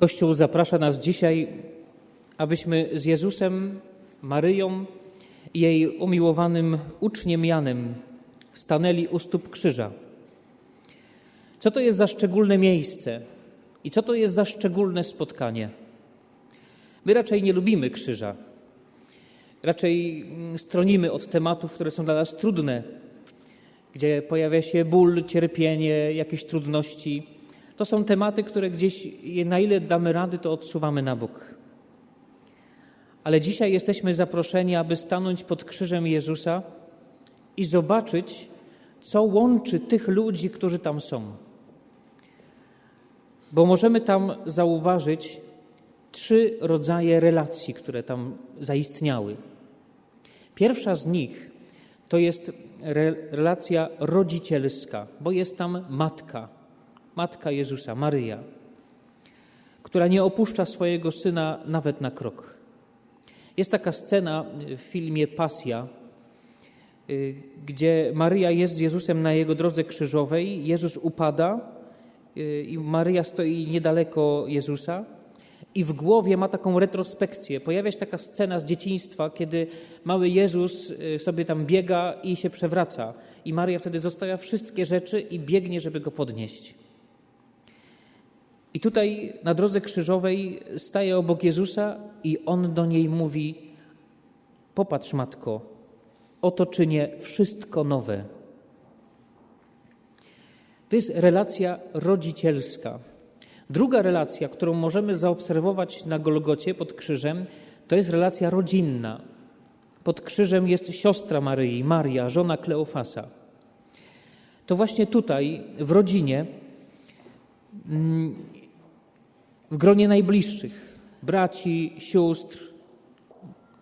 Kościół zaprasza nas dzisiaj, abyśmy z Jezusem, Maryją i jej umiłowanym uczniem Janem stanęli u stóp krzyża. Co to jest za szczególne miejsce i co to jest za szczególne spotkanie? My raczej nie lubimy krzyża. Raczej mm, stronimy od tematów, które są dla nas trudne, gdzie pojawia się ból, cierpienie, jakieś trudności. To są tematy, które gdzieś, na ile damy rady, to odsuwamy na bok. Ale dzisiaj jesteśmy zaproszeni, aby stanąć pod krzyżem Jezusa i zobaczyć, co łączy tych ludzi, którzy tam są. Bo możemy tam zauważyć trzy rodzaje relacji, które tam zaistniały. Pierwsza z nich to jest re relacja rodzicielska, bo jest tam matka, matka Jezusa, Maryja, która nie opuszcza swojego syna nawet na krok. Jest taka scena w filmie Pasja, y, gdzie Maryja jest z Jezusem na jego drodze krzyżowej, Jezus upada y, i Maryja stoi niedaleko Jezusa i w głowie ma taką retrospekcję. Pojawia się taka scena z dzieciństwa, kiedy mały Jezus y, sobie tam biega i się przewraca. I Maria wtedy zostawia wszystkie rzeczy i biegnie, żeby go podnieść. I tutaj na drodze krzyżowej staje obok Jezusa i on do niej mówi: Popatrz, matko, oto czynię wszystko nowe. To jest relacja rodzicielska. Druga relacja, którą możemy zaobserwować na Golgocie pod krzyżem, to jest relacja rodzinna. Pod krzyżem jest siostra Maryi, Maria, żona Kleofasa. To właśnie tutaj, w rodzinie, mm, w gronie najbliższych, braci, sióstr,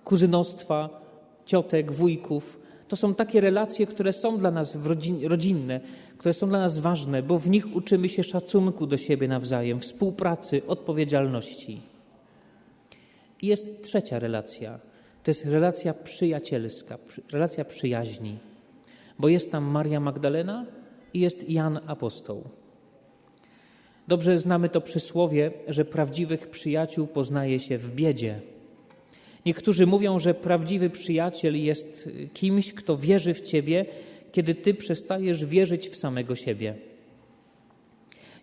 kuzynostwa, ciotek, wujków, to są takie relacje, które są dla nas rodzinne, które są dla nas ważne, bo w nich uczymy się szacunku do siebie nawzajem, współpracy, odpowiedzialności. I jest trzecia relacja. To jest relacja przyjacielska, relacja przyjaźni, bo jest tam Maria Magdalena i jest Jan Apostoł. Dobrze znamy to przysłowie, że prawdziwych przyjaciół poznaje się w biedzie. Niektórzy mówią, że prawdziwy przyjaciel jest kimś, kto wierzy w ciebie, kiedy ty przestajesz wierzyć w samego siebie.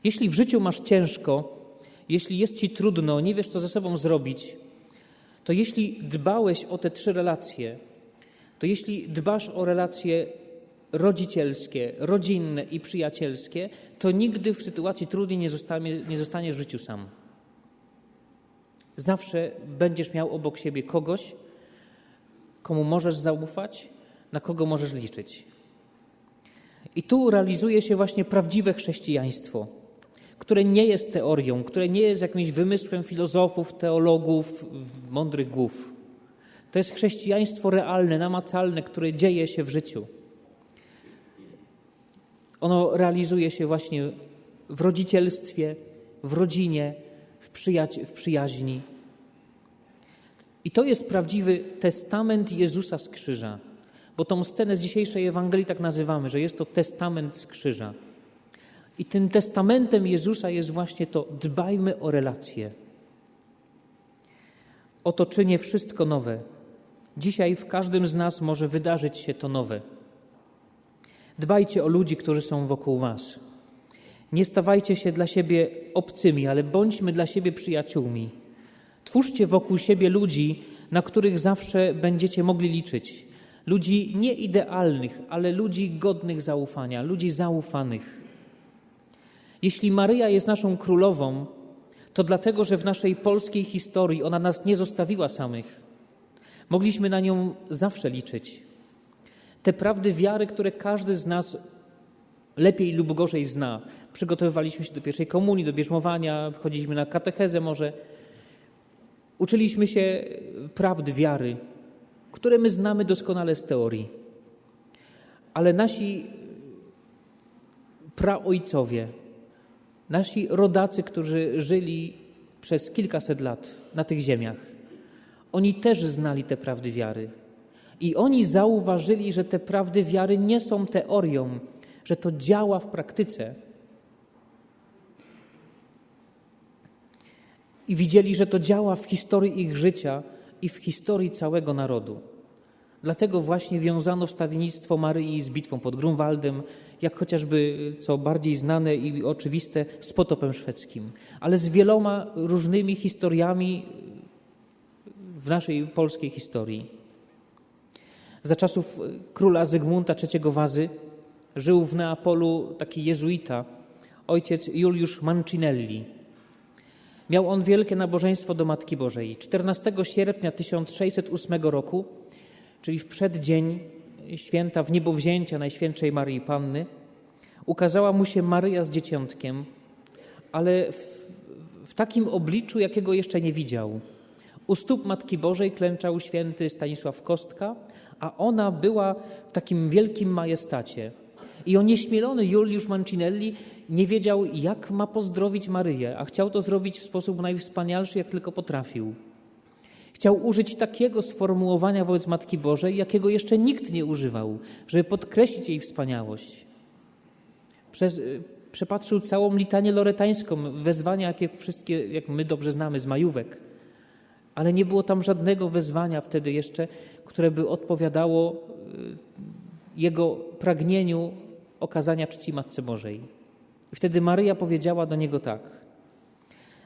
Jeśli w życiu masz ciężko, jeśli jest ci trudno, nie wiesz, co ze sobą zrobić, to jeśli dbałeś o te trzy relacje, to jeśli dbasz o relacje rodzicielskie, rodzinne i przyjacielskie, to nigdy w sytuacji trudnej nie, zostanie, nie zostaniesz w życiu sam. Zawsze będziesz miał obok siebie kogoś, komu możesz zaufać, na kogo możesz liczyć. I tu realizuje się właśnie prawdziwe chrześcijaństwo, które nie jest teorią, które nie jest jakimś wymysłem filozofów, teologów, mądrych głów. To jest chrześcijaństwo realne, namacalne, które dzieje się w życiu. Ono realizuje się właśnie w rodzicielstwie, w rodzinie, w, przyja- w przyjaźni. I to jest prawdziwy testament Jezusa z krzyża. Bo tą scenę z dzisiejszej Ewangelii tak nazywamy, że jest to testament z krzyża. I tym testamentem Jezusa jest właśnie to: dbajmy o relacje. Oto czynię wszystko nowe. Dzisiaj w każdym z nas może wydarzyć się to nowe. Dbajcie o ludzi, którzy są wokół Was. Nie stawajcie się dla siebie obcymi, ale bądźmy dla siebie przyjaciółmi. Twórzcie wokół siebie ludzi, na których zawsze będziecie mogli liczyć. Ludzi nieidealnych, ale ludzi godnych zaufania, ludzi zaufanych. Jeśli Maryja jest naszą królową, to dlatego, że w naszej polskiej historii ona nas nie zostawiła samych. Mogliśmy na nią zawsze liczyć. Te prawdy wiary, które każdy z nas lepiej lub gorzej zna. Przygotowywaliśmy się do pierwszej komunii, do bierzmowania, chodziliśmy na katechezę może. Uczyliśmy się prawd wiary, które my znamy doskonale z teorii. Ale nasi praojcowie, nasi rodacy, którzy żyli przez kilkaset lat na tych ziemiach, oni też znali te prawdy wiary. I oni zauważyli, że te prawdy wiary nie są teorią, że to działa w praktyce. i widzieli, że to działa w historii ich życia i w historii całego narodu. Dlatego właśnie wiązano wstawiennictwo Maryi z bitwą pod Grunwaldem, jak chociażby, co bardziej znane i oczywiste, z potopem szwedzkim, ale z wieloma różnymi historiami w naszej polskiej historii. Za czasów króla Zygmunta III Wazy żył w Neapolu taki jezuita, ojciec Juliusz Mancinelli. Miał on wielkie nabożeństwo do Matki Bożej. 14 sierpnia 1608 roku, czyli w przeddzień święta w niebowzięcia Najświętszej Maryi Panny, ukazała mu się Maryja z dzieciątkiem, ale w, w takim obliczu, jakiego jeszcze nie widział. U stóp Matki Bożej klęczał święty Stanisław Kostka, a ona była w takim wielkim majestacie. I onieśmielony Juliusz Mancinelli nie wiedział, jak ma pozdrowić Maryję, a chciał to zrobić w sposób najwspanialszy, jak tylko potrafił. Chciał użyć takiego sformułowania wobec Matki Bożej, jakiego jeszcze nikt nie używał, żeby podkreślić jej wspaniałość. Przez, przepatrzył całą litanię loretańską, wezwania, jakie wszystkie, jak my dobrze znamy, z majówek. Ale nie było tam żadnego wezwania wtedy jeszcze, które by odpowiadało jego pragnieniu okazania czci Matce Bożej. Wtedy Maryja powiedziała do niego tak: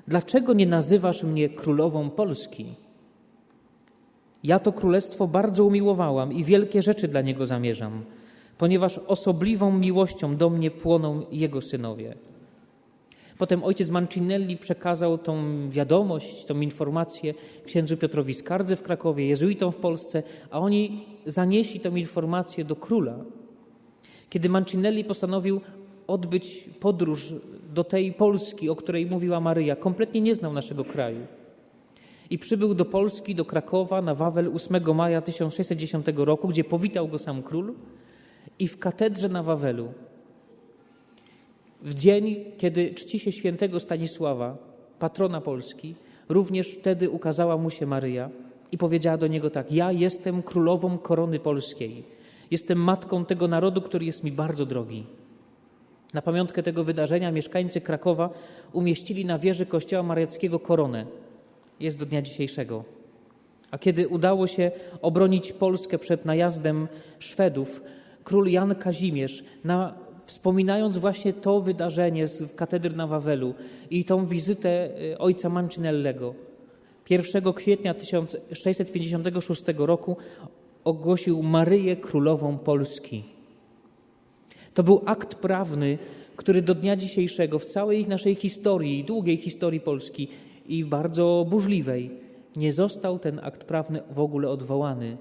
Dlaczego nie nazywasz mnie królową Polski? Ja to królestwo bardzo umiłowałam i wielkie rzeczy dla niego zamierzam, ponieważ osobliwą miłością do mnie płoną jego synowie. Potem ojciec Mancinelli przekazał tą wiadomość, tą informację księdzu Piotrowi Skardze w Krakowie, jezuitom w Polsce, a oni zanieśli tę informację do króla. Kiedy Mancinelli postanowił odbyć podróż do tej Polski, o której mówiła Maryja, kompletnie nie znał naszego kraju. I przybył do Polski, do Krakowa na Wawel 8 maja 1610 roku, gdzie powitał go sam król i w katedrze na Wawelu w dzień, kiedy czci się świętego Stanisława, patrona Polski, również wtedy ukazała mu się Maryja i powiedziała do niego tak: Ja jestem królową korony polskiej. Jestem matką tego narodu, który jest mi bardzo drogi. Na pamiątkę tego wydarzenia mieszkańcy Krakowa umieścili na wieży kościoła mariackiego koronę. Jest do dnia dzisiejszego. A kiedy udało się obronić Polskę przed najazdem Szwedów, król Jan Kazimierz na wspominając właśnie to wydarzenie z katedry na Wawelu i tą wizytę y, ojca Mancinellego, 1 kwietnia 1656 roku ogłosił Maryję Królową Polski. To był akt prawny, który do dnia dzisiejszego w całej naszej historii, długiej historii Polski i bardzo burzliwej, nie został ten akt prawny w ogóle odwołany.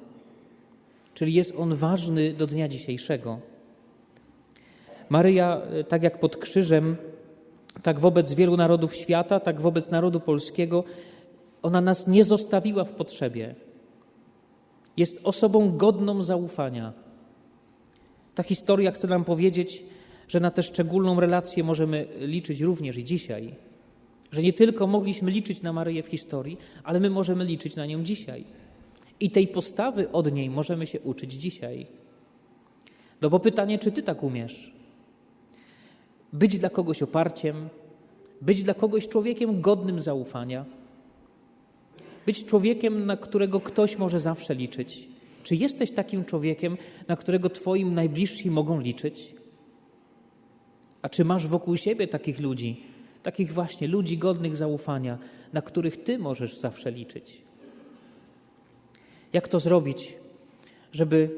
Czyli jest on ważny do dnia dzisiejszego. Maryja, e, tak jak pod krzyżem, tak wobec wielu narodów świata, tak wobec narodu polskiego, ona nas nie zostawiła w potrzebie. Jest osobą godną zaufania. Ta historia chce nam powiedzieć, że na tę szczególną relację możemy liczyć również i dzisiaj. Że nie tylko mogliśmy liczyć na Maryję w historii, ale my możemy liczyć na nią dzisiaj. I tej postawy od niej możemy się uczyć dzisiaj. No bo pytanie, czy ty tak umiesz? Być dla kogoś oparciem, być dla kogoś człowiekiem godnym zaufania, być człowiekiem, na którego ktoś może zawsze liczyć. Czy jesteś takim człowiekiem, na którego Twoim najbliżsi mogą liczyć? A czy masz wokół siebie takich ludzi, takich właśnie ludzi godnych zaufania, na których Ty możesz zawsze liczyć? Jak to zrobić, żeby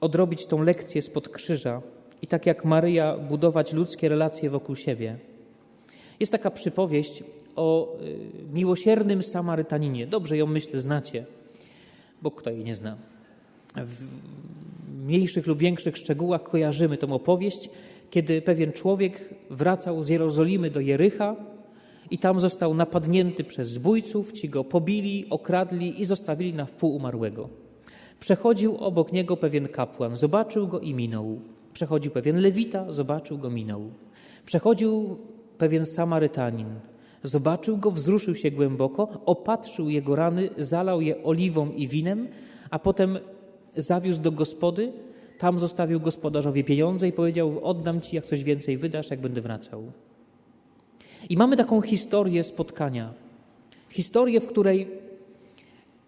odrobić tą lekcję spod krzyża, i tak jak Maryja budować ludzkie relacje wokół siebie. Jest taka przypowieść o y, miłosiernym Samarytaninie. Dobrze ją myślę znacie, bo kto jej nie zna. W mniejszych lub większych szczegółach kojarzymy tę opowieść, kiedy pewien człowiek wracał z Jerozolimy do Jericha i tam został napadnięty przez zbójców, ci go pobili, okradli i zostawili na wpół umarłego. Przechodził obok niego pewien kapłan, zobaczył go i minął. Przechodził pewien lewita, zobaczył go, minął. Przechodził pewien Samarytanin, zobaczył go, wzruszył się głęboko, opatrzył jego rany, zalał je oliwą i winem, a potem zawiózł do gospody. Tam zostawił gospodarzowi pieniądze i powiedział: Oddam ci, jak coś więcej wydasz, jak będę wracał. I mamy taką historię spotkania. Historię, w której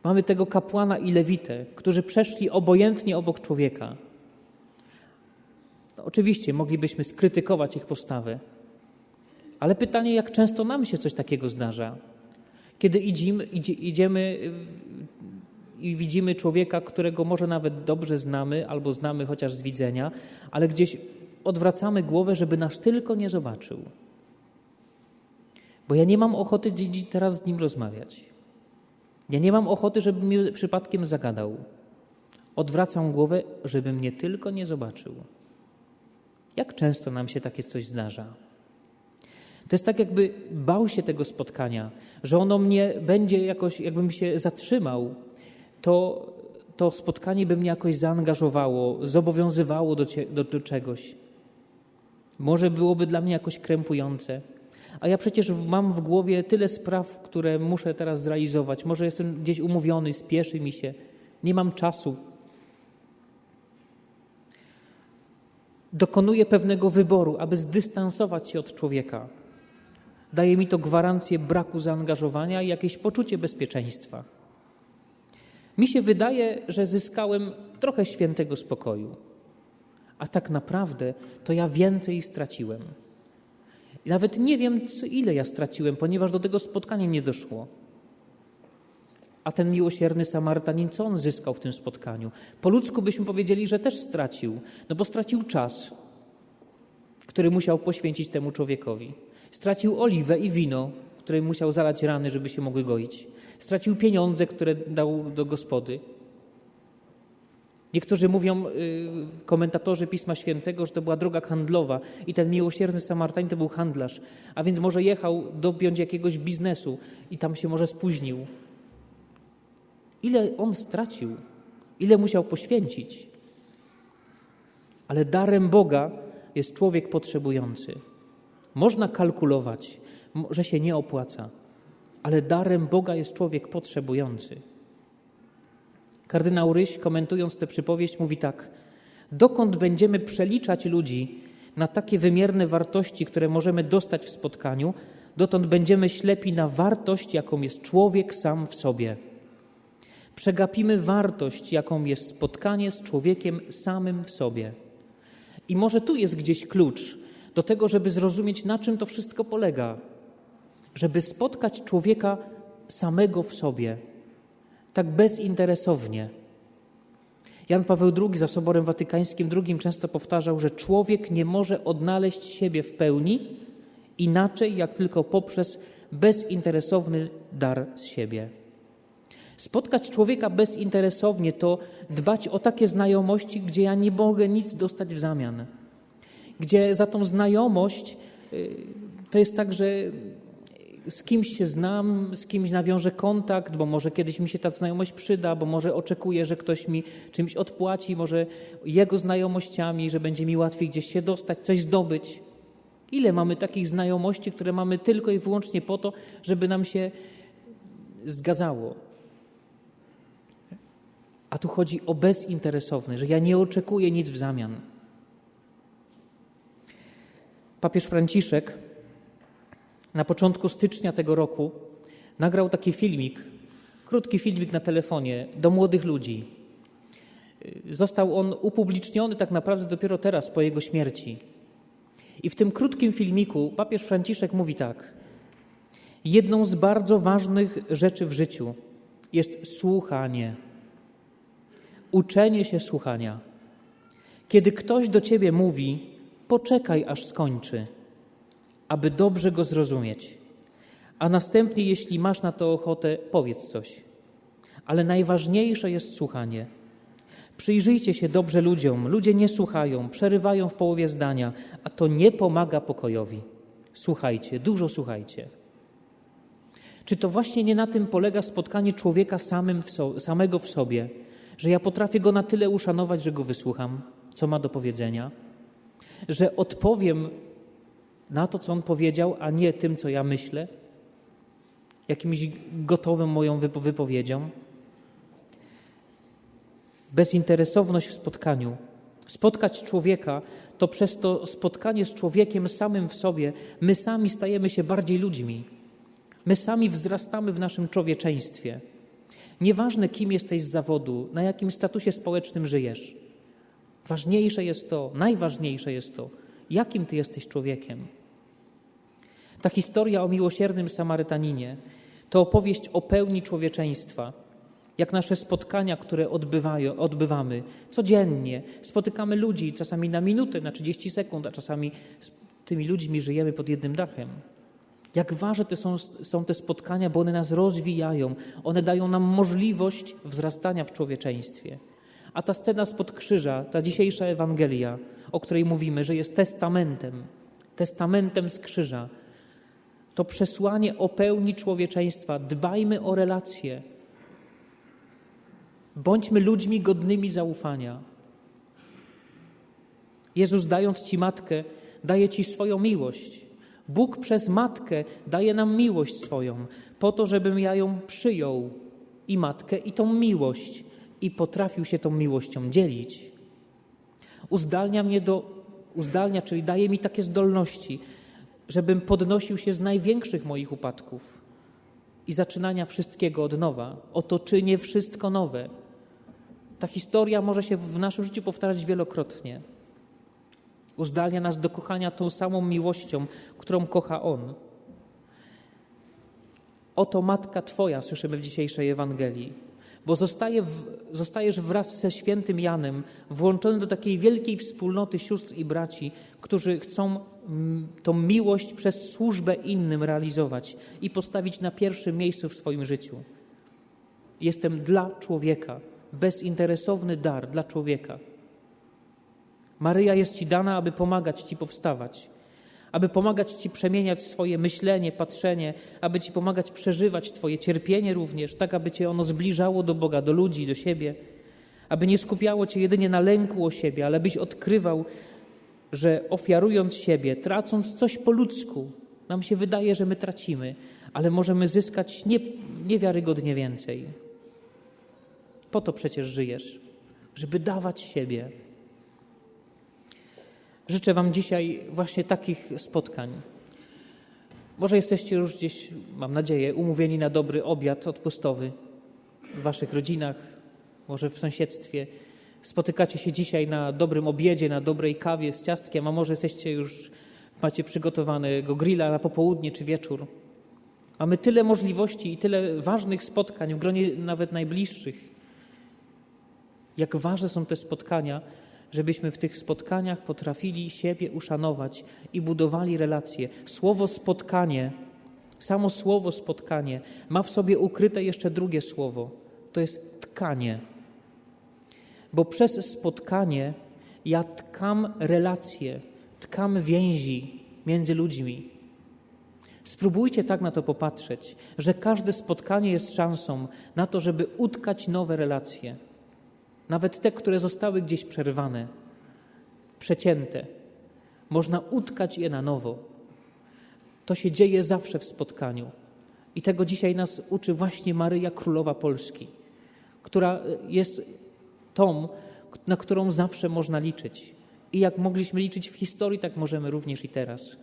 mamy tego kapłana i lewitę, którzy przeszli obojętnie obok człowieka. Oczywiście moglibyśmy skrytykować ich postawę, ale pytanie, jak często nam się coś takiego zdarza? Kiedy idziemy, idzie, idziemy i widzimy człowieka, którego może nawet dobrze znamy, albo znamy chociaż z widzenia, ale gdzieś odwracamy głowę, żeby nas tylko nie zobaczył. Bo ja nie mam ochoty teraz z nim rozmawiać. Ja nie mam ochoty, żeby mnie przypadkiem zagadał. Odwracam głowę, żeby mnie tylko nie zobaczył. Jak często nam się takie coś zdarza? To jest tak, jakby bał się tego spotkania, że ono mnie będzie jakoś, jakbym się zatrzymał, to to spotkanie by mnie jakoś zaangażowało, zobowiązywało do, do, do czegoś. Może byłoby dla mnie jakoś krępujące. A ja przecież mam w głowie tyle spraw, które muszę teraz zrealizować. Może jestem gdzieś umówiony, spieszy mi się, nie mam czasu. Dokonuję pewnego wyboru, aby zdystansować się od człowieka. Daje mi to gwarancję braku zaangażowania i jakieś poczucie bezpieczeństwa. Mi się wydaje, że zyskałem trochę świętego spokoju, a tak naprawdę to ja więcej straciłem. Nawet nie wiem, ile ja straciłem, ponieważ do tego spotkania nie doszło. A ten miłosierny Samarytanin, co on zyskał w tym spotkaniu? Po ludzku byśmy powiedzieli, że też stracił, no bo stracił czas, który musiał poświęcić temu człowiekowi. Stracił oliwę i wino, które musiał zalać rany, żeby się mogły goić. Stracił pieniądze, które dał do gospody. Niektórzy mówią, y, komentatorzy Pisma Świętego, że to była droga handlowa i ten miłosierny Samarytanin to był handlarz, a więc może jechał dopiąć jakiegoś biznesu i tam się może spóźnił. Ile on stracił, ile musiał poświęcić. Ale darem Boga jest człowiek potrzebujący. Można kalkulować, że się nie opłaca, ale darem Boga jest człowiek potrzebujący. Kardynał Ryś, komentując tę przypowieść, mówi tak: Dokąd będziemy przeliczać ludzi na takie wymierne wartości, które możemy dostać w spotkaniu, dotąd będziemy ślepi na wartość, jaką jest człowiek sam w sobie. Przegapimy wartość, jaką jest spotkanie z człowiekiem samym w sobie. I może tu jest gdzieś klucz do tego, żeby zrozumieć, na czym to wszystko polega. Żeby spotkać człowieka samego w sobie, tak bezinteresownie. Jan Paweł II za Soborem Watykańskim II często powtarzał, że człowiek nie może odnaleźć siebie w pełni inaczej, jak tylko poprzez bezinteresowny dar z siebie. Spotkać człowieka bezinteresownie to dbać o takie znajomości, gdzie ja nie mogę nic dostać w zamian. Gdzie za tą znajomość y, to jest tak, że z kimś się znam, z kimś nawiążę kontakt, bo może kiedyś mi się ta znajomość przyda, bo może oczekuję, że ktoś mi czymś odpłaci, może jego znajomościami, że będzie mi łatwiej gdzieś się dostać, coś zdobyć. Ile mamy takich znajomości, które mamy tylko i wyłącznie po to, żeby nam się zgadzało? A tu chodzi o bezinteresowny, że ja nie oczekuję nic w zamian. Papież Franciszek na początku stycznia tego roku nagrał taki filmik, krótki filmik na telefonie do młodych ludzi. Został on upubliczniony tak naprawdę dopiero teraz, po jego śmierci. I w tym krótkim filmiku papież Franciszek mówi tak: Jedną z bardzo ważnych rzeczy w życiu jest słuchanie uczenie się słuchania. Kiedy ktoś do ciebie mówi, poczekaj aż skończy, aby dobrze go zrozumieć. A następnie, jeśli masz na to ochotę, powiedz coś. Ale najważniejsze jest słuchanie. Przyjrzyjcie się dobrze ludziom. Ludzie nie słuchają, przerywają w połowie zdania, a to nie pomaga pokojowi. Słuchajcie, dużo słuchajcie. Czy to właśnie nie na tym polega spotkanie człowieka samym w so, samego w sobie, że ja potrafię go na tyle uszanować, że go wysłucham, co ma do powiedzenia, że odpowiem na to, co on powiedział, a nie tym, co ja myślę, jakimś gotowym moją wypo- wypowiedzią. Bezinteresowność w spotkaniu. Spotkać człowieka to przez to spotkanie z człowiekiem samym w sobie, my sami stajemy się bardziej ludźmi. My sami wzrastamy w naszym człowieczeństwie. Nieważne, kim jesteś z zawodu, na jakim statusie społecznym żyjesz. Ważniejsze jest to, najważniejsze jest to, jakim ty jesteś człowiekiem. Ta historia o miłosiernym Samarytaninie to opowieść o pełni człowieczeństwa. Jak nasze spotkania, które odbywają, odbywamy codziennie. Spotykamy ludzi, czasami na minutę, na 30 sekund, a czasami z tymi ludźmi żyjemy pod jednym dachem. Jak ważne te są, są te spotkania, bo one nas rozwijają, one dają nam możliwość wzrastania w człowieczeństwie. A ta scena spod krzyża, ta dzisiejsza Ewangelia, o której mówimy, że jest testamentem, testamentem z krzyża, to przesłanie o pełni człowieczeństwa. Dbajmy o relacje. Bądźmy ludźmi godnymi zaufania. Jezus, dając Ci matkę, daje Ci swoją miłość. Bóg przez matkę daje nam miłość swoją, po to, żebym ja ją przyjął i matkę, i tą miłość, i potrafił się tą miłością dzielić. Uzdalnia mnie do, uzdalnia, czyli daje mi takie zdolności, żebym podnosił się z największych moich upadków i zaczynania wszystkiego od nowa. Oto czynię wszystko nowe. Ta historia może się w naszym życiu powtarzać wielokrotnie. Uzdalnia nas do kochania tą samą miłością, którą kocha On. Oto matka Twoja, słyszymy w dzisiejszej Ewangelii, bo zostaje w, zostajesz wraz ze świętym Janem włączony do takiej wielkiej wspólnoty sióstr i braci, którzy chcą mm, tą miłość przez służbę innym realizować i postawić na pierwszym miejscu w swoim życiu. Jestem dla człowieka, bezinteresowny dar dla człowieka. Maryja jest Ci dana, aby pomagać Ci powstawać, aby pomagać Ci przemieniać swoje myślenie, patrzenie, aby Ci pomagać przeżywać Twoje cierpienie również, tak aby Cię ono zbliżało do Boga, do ludzi, do siebie, aby nie skupiało Cię jedynie na lęku o siebie, ale byś odkrywał, że ofiarując siebie, tracąc coś po ludzku, nam się wydaje, że my tracimy, ale możemy zyskać nie, niewiarygodnie więcej. Po to przecież żyjesz, żeby dawać siebie. Życzę Wam dzisiaj właśnie takich spotkań. Może jesteście już gdzieś, mam nadzieję, umówieni na dobry obiad odpustowy w Waszych rodzinach, może w sąsiedztwie. Spotykacie się dzisiaj na dobrym obiedzie, na dobrej kawie z ciastkiem, a może jesteście już, macie przygotowanego grilla na popołudnie czy wieczór. Mamy tyle możliwości i tyle ważnych spotkań w gronie nawet najbliższych. Jak ważne są te spotkania, żebyśmy w tych spotkaniach potrafili siebie uszanować i budowali relacje. Słowo spotkanie, samo słowo spotkanie ma w sobie ukryte jeszcze drugie słowo. To jest tkanie. Bo przez spotkanie ja tkam relacje, tkam więzi między ludźmi. Spróbujcie tak na to popatrzeć, że każde spotkanie jest szansą na to, żeby utkać nowe relacje nawet te, które zostały gdzieś przerwane, przecięte. Można utkać je na nowo. To się dzieje zawsze w spotkaniu. I tego dzisiaj nas uczy właśnie Maryja Królowa Polski, która jest tą, na którą zawsze można liczyć. I jak mogliśmy liczyć w historii, tak możemy również i teraz.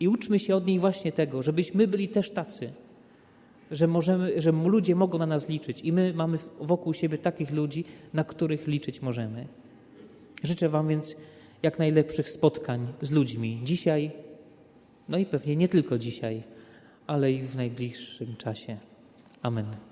I uczmy się od niej właśnie tego, żebyśmy byli też tacy, że, możemy, że ludzie mogą na nas liczyć i my mamy wokół siebie takich ludzi, na których liczyć możemy. Życzę Wam więc jak najlepszych spotkań z ludźmi dzisiaj, no i pewnie nie tylko dzisiaj, ale i w najbliższym czasie. Amen.